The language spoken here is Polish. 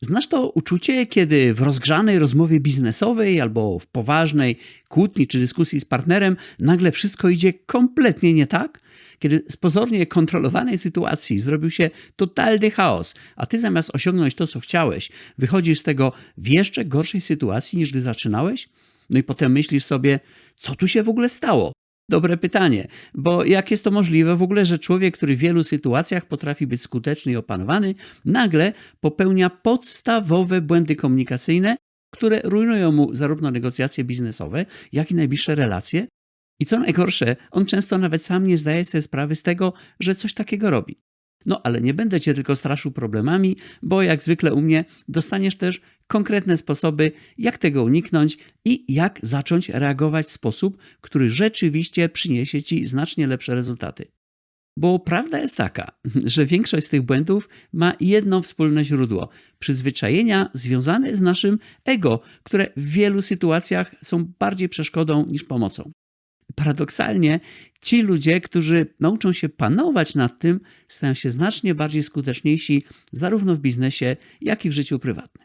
Znasz to uczucie, kiedy w rozgrzanej rozmowie biznesowej albo w poważnej kłótni czy dyskusji z partnerem nagle wszystko idzie kompletnie nie tak? Kiedy z pozornie kontrolowanej sytuacji zrobił się totalny chaos, a ty zamiast osiągnąć to, co chciałeś, wychodzisz z tego w jeszcze gorszej sytuacji niż gdy zaczynałeś? No i potem myślisz sobie, co tu się w ogóle stało? Dobre pytanie, bo jak jest to możliwe w ogóle, że człowiek, który w wielu sytuacjach potrafi być skuteczny i opanowany, nagle popełnia podstawowe błędy komunikacyjne, które rujnują mu zarówno negocjacje biznesowe, jak i najbliższe relacje? I co najgorsze, on często nawet sam nie zdaje sobie sprawy z tego, że coś takiego robi. No ale nie będę cię tylko straszył problemami, bo jak zwykle u mnie dostaniesz też konkretne sposoby, jak tego uniknąć i jak zacząć reagować w sposób, który rzeczywiście przyniesie ci znacznie lepsze rezultaty. Bo prawda jest taka, że większość z tych błędów ma jedno wspólne źródło przyzwyczajenia związane z naszym ego, które w wielu sytuacjach są bardziej przeszkodą niż pomocą. Paradoksalnie ci ludzie, którzy nauczą się panować nad tym, stają się znacznie bardziej skuteczniejsi zarówno w biznesie, jak i w życiu prywatnym.